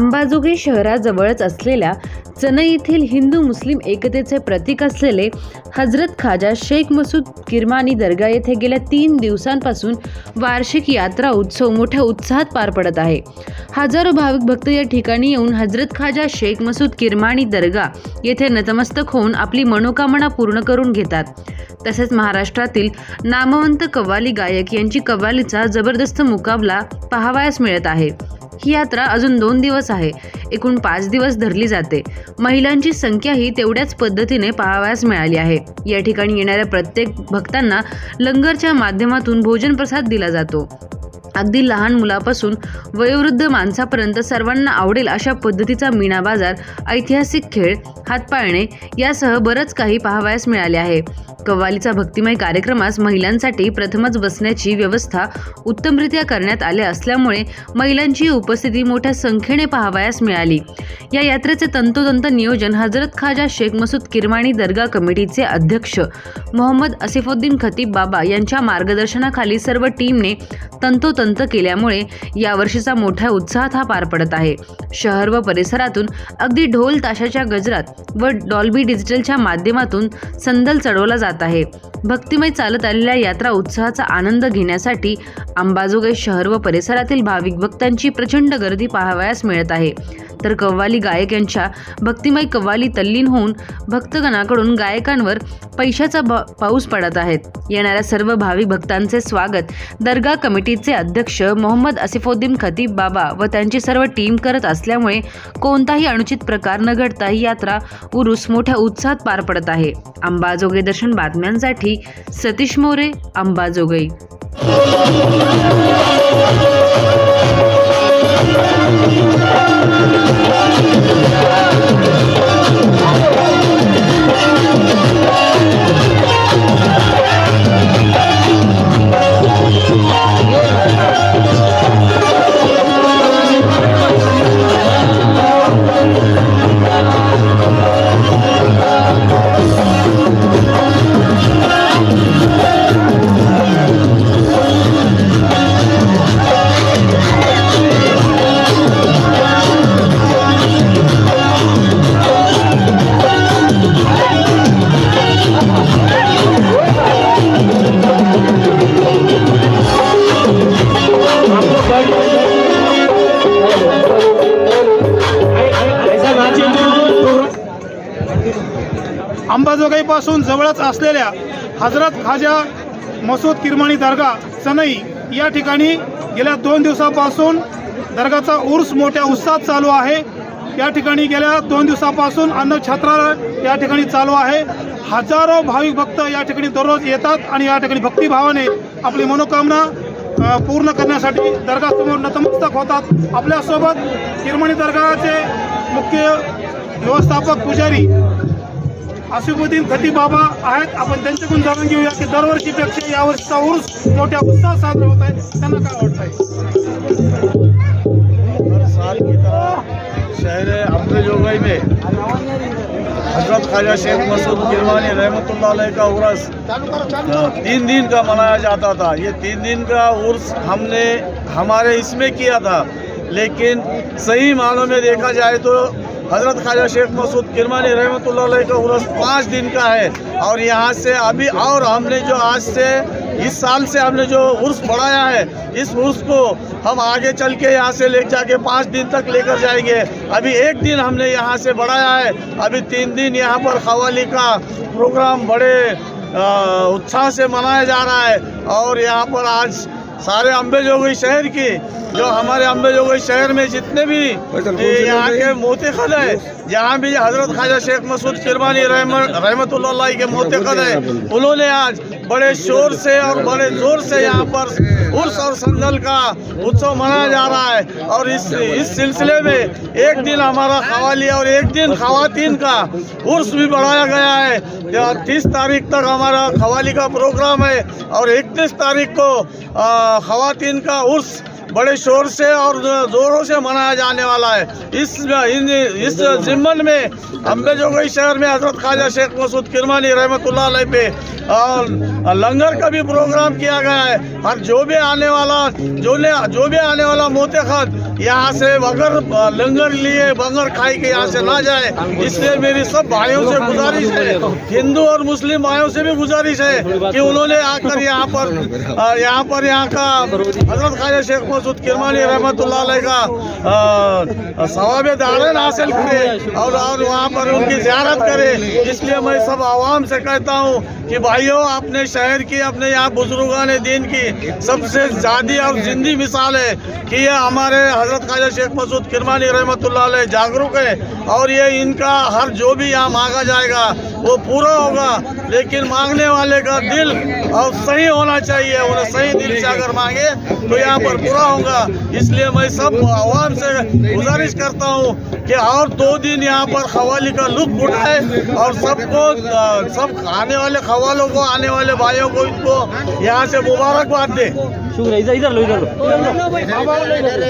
अंबाजोगाई शहराजवळच असलेल्या चनई येथील हिंदू मुस्लिम एकतेचे प्रतीक असलेले हजरत खाजा शेख मसूद किरमानी दर्गा येथे गेल्या तीन दिवसांपासून वार्षिक यात्रा उत्सव मोठ्या उत्साहात पार पडत आहे. हजारो भाविक भक्त या ठिकाणी येऊन हजरत खाजा शेख मसूद किरमाणी दर्गा येथे नतमस्तक होऊन आपली मनोकामना पूर्ण करून घेतात. तसेच महाराष्ट्रातील नामवंत कव्वाली गायक यांची कव्वालीचा जबरदस्त मुकाबला पाहावयास मिळत आहे. ही यात्रा अजून दोन दिवस आहे. एकूण पाच दिवस धरली जाते. महिलांची संख्याही तेवढ्याच पद्धतीने पाहावयास मिळाली आहे. या ठिकाणी येणाऱ्या प्रत्येक भक्तांना लंगरच्या माध्यमातून भोजन प्रसाद दिला जातो. अगदी लहान मुलापासून वयोवृद्ध माणसापर्यंत सर्वांना आवडेल अशा पद्धतीचा मीना बाजार ऐतिहासिक खेळ हातपाळणे यासह बरंच काही पाहावयास मिळाले आहे. कव्वालीचा भक्तिमय कार्यक्रमास महिलांसाठी प्रथमच बसण्याची व्यवस्था उत्तमरित्या करण्यात आल्या असल्यामुळे महिलांची उपस्थिती मोठ्या संख्येने पाहावयास मिळाली. या यात्रेचे तंतोतंत नियोजन हजरत खाजा शेख मसूद किरमाणी दर्गा कमिटीचे अध्यक्ष मोहम्मद असिफुद्दीन खतीब बाबा यांच्या मार्गदर्शनाखाली सर्व टीमने तंतोतंत केल्यामुळे यावर्षीचा मोठ्या उत्साहात हा पार पडत आहे. शहर व परिसरातून अगदी ढोल ताशाच्या गजरात व डॉल्बी डिजिटलच्या माध्यमातून संदल चढवला जात आहे. भक्तिमय चालत आलेल्या यात्रा उत्साहाचा आनंद घेण्यासाठी अंबाजोगाई शहर व परिसरातील भाविक भक्तांची प्रचंड गर्दी पाहावयास मिळत आहे. तर कव्वाली गायक यांच्या भक्तिमय कव्वाली तल्लीन होऊन भक्तगणाकडून गायकांवर पैशाचा पाऊस पडत आहेत. येणाऱ्या सर्व भाविक भक्तांचे स्वागत दर्गा कमिटीचे अध्यक्ष मोहम्मद असिफुद्दीन खतीब बाबा व त्यांची सर्व टीम करत असल्यामुळे कोणताही अनुचित प्रकार न घडता ही यात्रा उरुस मोठ्या उत्साहात पार पडत आहे. अंबाजोगाई दर्शन बातम्यांसाठी सतीश मोरे अंबाजोगाई मसूद किरमाणी दर्गा सनई या ठिकाणी गेल्या दोन दिवसापासून दर्गाचा उर्स मोठ्या उत्साहात चालू आहे. या ठिकाणी गेल्या दोन दिवसापासून अन्नछत्रा या ठिकाणी चालू आहे. हजारो भाविक भक्त या ठिकाणी दररोज येतात आणि या ठिकाणी भक्तिभावाने आपली मनोकामना पूर्ण करण्यासाठी दर्गासमोर नतमस्तक होतात. आपल्यासोबत किरमणी दर्गाचे मुख्य व्यवस्थापक पुजारी आसिफुद्दीन खतीब बाबा आहेत. आपण त्यांच्याकडून जाणून घेऊया की दरवर्षीपेक्षा यावर्षीचा उर्स मोठ्या उत्साहात साजरा होत आहे. त्यांना काय की तरह शहर अम्बेजोगई में हज़रत ख्वाजा शेख मसूद गिरवानी रहमतुल्लाह का उर्स तीन दिन का मनाया जाता था। ये तीन दिन का उर्स हमने, हमारे इसमें किया था। लेकिन सही मानों में देखा जाए तो हज़रत ख्वाजा शेख मसूद किरमानी अलैह का उर्स पाँच दिन का है। और यहाँ से अभी और हमने जो आज से, इस साल से हमने जो उर्स बढ़ाया है, इस उर्स को हम आगे चल के यहाँ से ले जाके पाँच दिन तक लेकर जाएँगे। अभी एक दिन हमने यहाँ से बढ़ाया है। अभी तीन दिन यहाँ पर खवाली का प्रोग्राम बड़े उत्साह से मनाया जा रहा है। और यहाँ पर आज सारे अम्बेजोगई शहर की जो हमारे अम्बेजोगई शहर में जितने भी यहाँ के मोतिखद है जहाँ भी हज़रत ख्वाजा शेख मसूद किरमानी रहमतुल्लाह के मोतिखद है। उन्होंने आज बड़े शोर से और बड़े ज़ोर से यहाँ पर उर्स और संदल का उत्सव मनाया जा रहा है। और इस इस सिलसिले में एक दिन हमारा खवाली और एक दिन खवातीन का उर्स भी बढ़ाया गया है। तीस तारीख तक हमारा खवाली का प्रोग्राम है और इकतीस तारीख को खवातीन का उर्स बड़े शोर से और जोरों से मनाया जाने वाला है। इस इन, इस जिम्मन में अम्बेजोगई शहर में हज़रत ख्वाजा शेख मसूद किरमानी रहमत पे और लंगर का भी प्रोग्राम किया गया है। और जो भी आने वाला जो ने जो भी आने वाला मोते खत यहाँ से बगैर, लंगर लिए, बगैर खाई के यहाँ से ना जाए। इसलिए मेरी सब भाइयों से गुजारिश है। हिंदू और मुस्लिम भाइयों से भी गुजारिश है कि उन्होंने आकर यहाँ पर यहाँ पर यहाँ का हज़रत ख्वाजा शेख मसूद किरमानी अलैह का सवाब दारन हासिल करे और और वहाँ पर उनकी जियारत करे। इसलिए मैं सब आवाम से कहता हूँ कि भाइयों, अपने शहर की, अपने यहाँ बुजुर्गान दीन की सबसे ज़्यादा और जिंदी मिसाल है कि ये हमारे हज़रत ख्वाजा शेख मसूद किरमानी रहमतुल्लाह अलैह जागरूक है और ये इनका हर जो भी यहाँ मांगा जाएगा वो पूरा होगा। लेकिन मांगने वाले का दिल और सही होना चाहिए उन्हें सही दिल से अगर मांगे तो यहाँ पर पूरा होगा। इसलिए मैं सब आवाम से गुजारिश करता हूँ कि और दो दिन यहाँ पर खवाली का लुत्फ उठाए और सबको सब आने वाले खवालों को आने वाले भाइयों को इनको यहाँ से मुबारकबाद दे। बाबा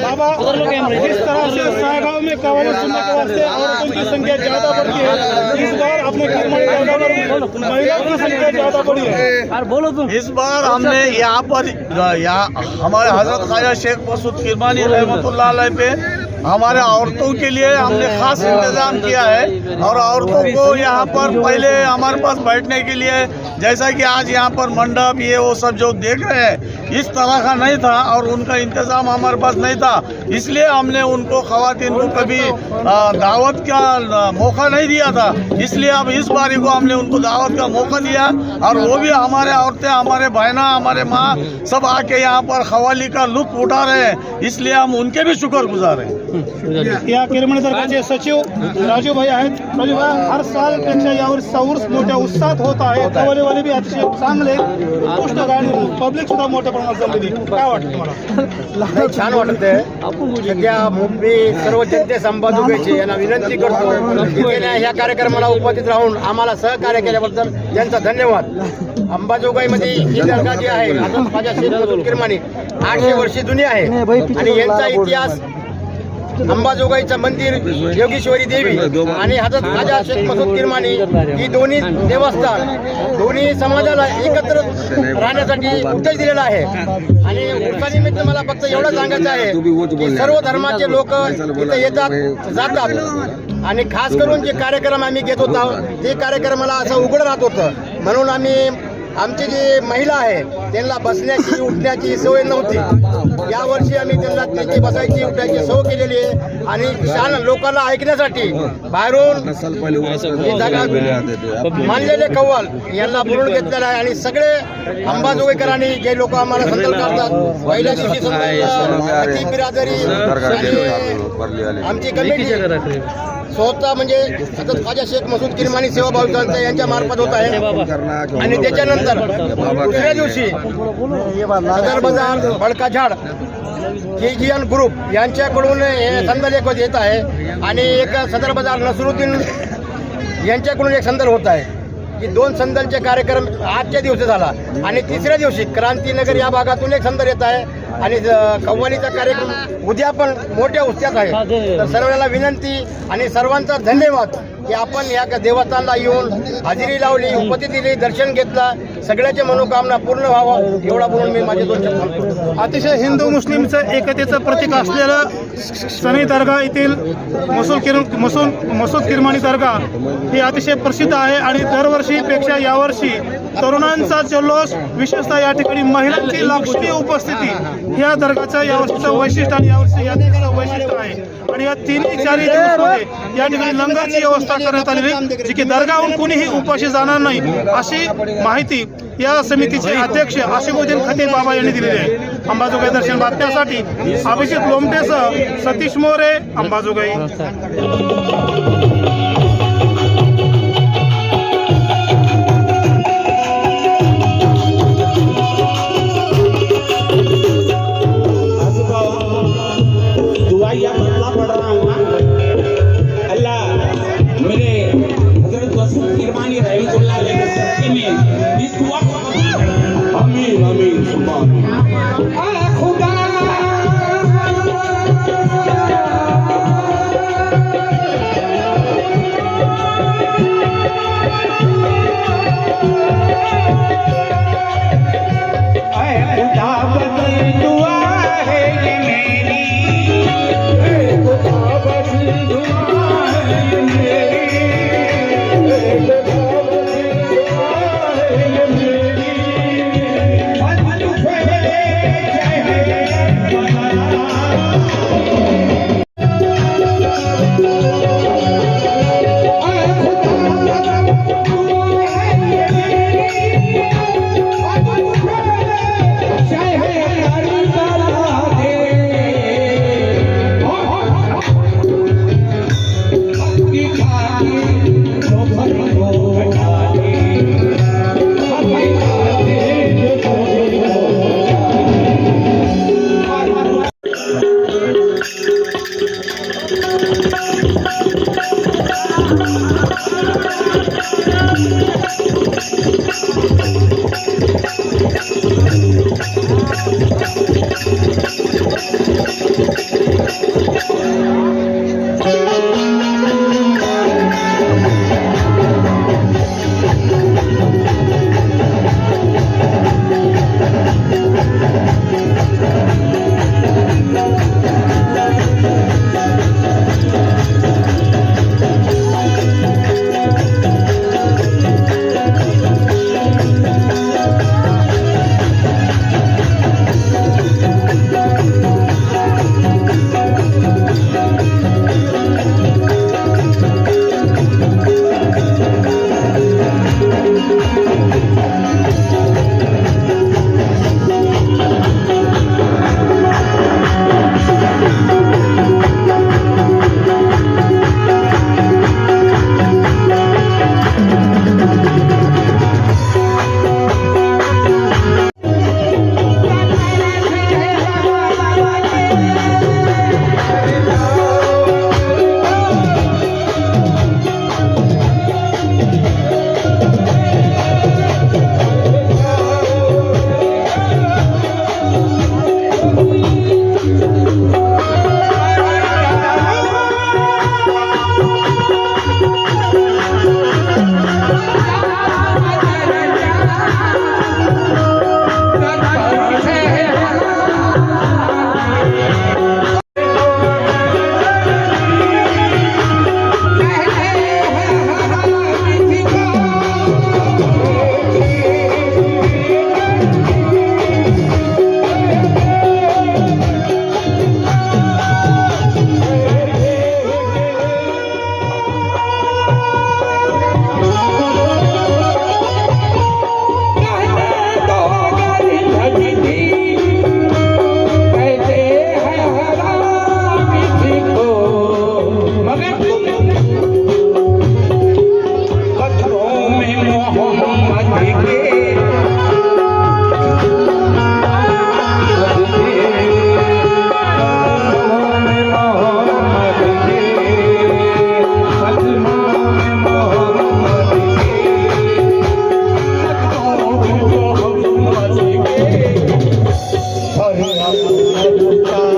बाबा जिस तरह से में कवाली सुनने के वास्ते औरतों की संख्या ज़्यादा बढ़ी है। इस बार अपने महिलाओं की संख्या ज़्यादा बढ़ी है। इस बार हमने यहाँ पर यहाँ हमारे हज़रत ख्वाजा शेख मसूद किरमानी रहमतुल्लाह अलैह पे हमारे औरतों के लिए हमने खास इंतज़ाम किया है। और औरतों को यहाँ पर पहले हमारे पास बैठने के लिए जैसा कि आज यहाँ पर मंडप, ये वो सब जो देख रहे हैं, इस तरह का नहीं था और उनका इंतज़ाम हमारे पास नहीं था। इसलिए हमने उनको, खातन को कभी दावत का मौका नहीं दिया था। इसलिए अब इस बारी को हमने उनको दावत का मौका दिया और वो भी हमारे औरतें, हमारे बहना, हमारे माँ सब आके यहाँ पर खवाली का लुत्फ उठा रहे हैं। इसलिए हम उनके भी शुक्र गुजार हैं सचिव आहेत राजूभाई हर उत्साहात होत आहे वाले बी अतिशय चांगले गोष्ट आणि पब्लिक सुद्धा मोठ्या प्रमाणात जमलेली काय वाटतं तुम्हाला? छान वाटत आहे सध्या मी सर्व जनते संपादकाची यांना विनंती करतो की त्यांनी ह्या कार्यक्रमाला उपस्थित राहून आम्हाला सहकार्य केल्याबद्दल यांचा धन्यवाद. अंबाजोगाईमध्ये ही दर्गा जी आहे माझ्या ख्वाजा शेख आठशे वर्षी जुनी आहे. आणि यांचा इतिहास अंबाजोगाईचं मंदिर योगेश्वरी देवी आणि हजरत खाजा शेख मसूद किरमानी ही दोन्ही देवस्थान दोन्ही समाजाला एकत्र राहण्यासाठी उद्देश दिलेला आहे. आणि उत्सवानिमित्त मला फक्त एवढं सांगायचं आहे की सर्व धर्माचे लोक इथे येतात जातात. आणि खास करून जे कार्यक्रम आम्ही घेत होतो ते कार्यक्रमाला असं उघड राहत होतं. म्हणून आम्ही आमची जी महिला आहे त्यांना बसण्याची उठण्याची सवय नव्हती. यावर्षी आम्ही त्यांना त्याची बसायची उठायची सवय केलेली आहे. आणि छान लोकांना ऐकण्यासाठी बाहेरून मानलेले कव्वाल यांना बोलून घेतलेला आहे. आणि सगळे अंबाजोगाईकरांनी जे लोक आम्हाला संदल करतात पहिल्या दिवशी बिरादरी आमची कमिटी स्वतः म्हणजे सतत ख्वाजा शेख मसूद किरमानी सेवा भावी संस्था यांच्या मार्फत होत आहे. आणि त्याच्यानंतर दुसऱ्या दिवशी सदर बाजार बडका झाड के जी एन ग्रुप यांच्याकडून हे संदल एक येत आहे. आणि एक सदर बाजार नसरुद्दीन यांच्याकडून एक संदल होत आहे. की दोन संदलचे कार्यक्रम आजच्या दिवशी झाला. आणि तिसऱ्या दिवशी क्रांतीनगर या भागातून एक संदल येत आहे. आणि ज- कव्वालीचा कार्यक्रम उद्या पण मोठ्या उत्साहात आहे. तर सर्वांना विनंती आणि सर्वांचा धन्यवाद की आपण या देवस्थानला येऊन हजेरी लावली उपस्थित दिली दर्शन घेतला. सगळ्याच्या मनोकामना पूर्ण व्हावं एवढा बोलून मी माझे दोन शब्द. अतिशय हिंदू मुस्लिमचं एकतेचं प्रतीक असलेलं सनई दर्गा येथील मसूल किर मसूल मसूद किरमानी दर्गा ही अतिशय प्रसिद्ध आहे आणि दरवर्षीपेक्षा यावर्षी तरुणांचा जल्लोष विशेषतः या ठिकाणी महिलांची लक्षणीय उपस्थिती या दर्गाचं यावर्षीचं वैशिष्ट्य आणि यावर्षी या ठिकाणी वैशिष्ट्य आहे. आणि या तिन्ही चारही दिवसामध्ये या ठिकाणी लंगरची व्यवस्था करण्यात आलेली जी की दर्गाहून कुणीही उपाशी जाणार नाही अशी माहिती या समितीचे अध्यक्ष आशिमुद्दीन खतीब बाबा यांनी दिलेली आहे. अंबाजोगाई दर्शन बातम्यासाठी अभिजित लोमटेसह सतीश मोरे अंबाजोगाई. Deus.